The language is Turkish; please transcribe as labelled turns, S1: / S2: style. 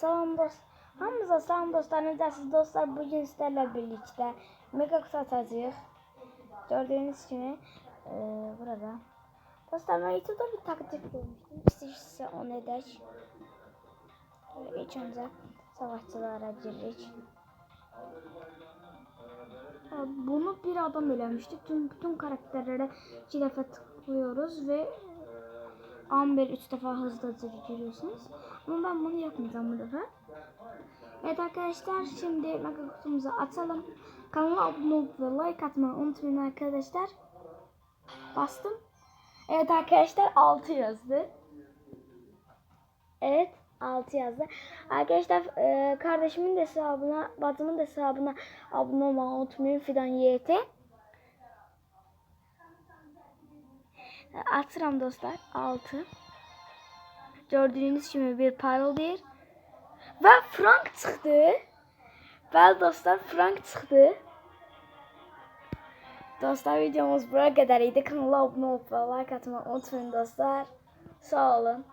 S1: Salam dost. Hamınıza salam dostlar. Necəsiz dostlar? Bugün sizlerle birlikte mega kutu atacağıq. Gördüğünüz kimi e, burada. Dostlar ben YouTube'da bir taktik bulmuştum. İstəyirsə onu edək. İlk önce savaşçılara giririk. Bunu bir adam eləmişdi. Tüm bütün karakterlere iki defa tıklıyoruz ve Amber 3 defa hızlıca giriyorsunuz. Ama ben bunu yapmayacağım bu defa. Evet arkadaşlar şimdi mega kutumuzu açalım. Kanala abone olup ve like atmayı unutmayın arkadaşlar. Bastım. Evet arkadaşlar 6 yazdı. Evet 6 yazdı. Arkadaşlar e, kardeşimin de hesabına, bacımın da hesabına abone olmayı unutmayın. Fidan YT. Atıram dostlar 6. Gördüğünüz gibi bir paralel ve frank çıktı. Bəli dostlar frank çıktı. Dostlar videomuz buraya kadar idi. Kanala abone olup ve like atmayı unutmayın dostlar. Sağ olun.